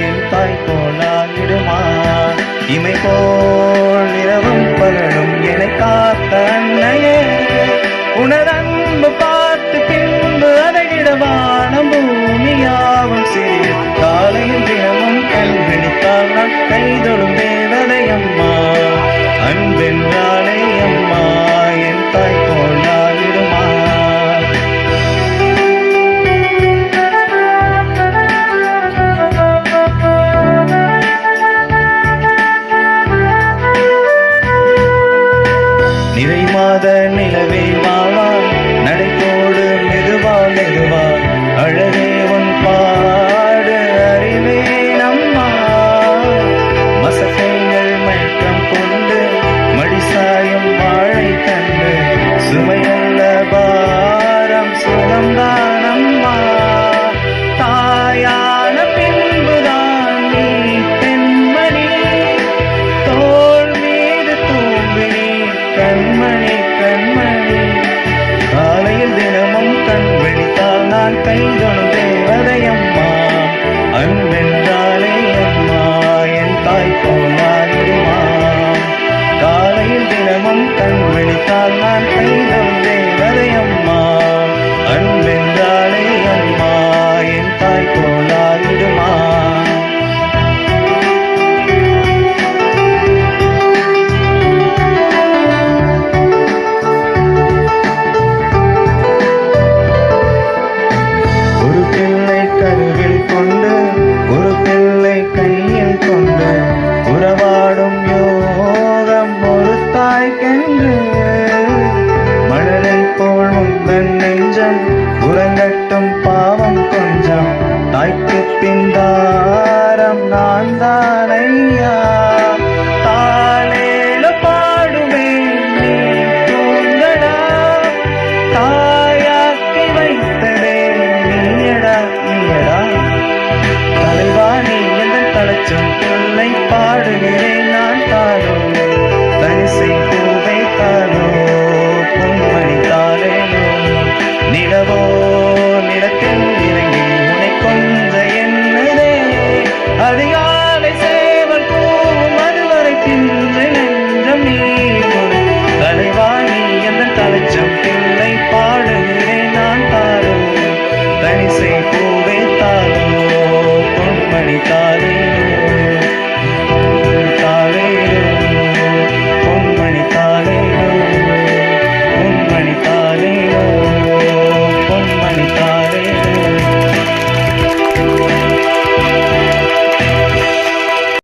என் தாய் போலாகிடுமா இமை போல் இரவும் பகலும் என காத்த அன்னையே. உனதன்பு நிறைமாத நிலவே மாவா விழித்தால் தேவதையம்மா அன்பென்றாலே அம்மா என் தாய் போலாகிடுமா காலையில் தினமும் கண் விழித்தால் நான் கை கருவில் கொண்டு ஒரு பிள்ளை கையில் கொண்டு உறவாடும் யோகம் ஒரு தாய்க்கென்று மழலை போல் உந்தன் நெஞ்சம் உறங்கட்டும் பாவம் கொஞ்சம். தாய்க்கு பின் தாரம் நான் தானையா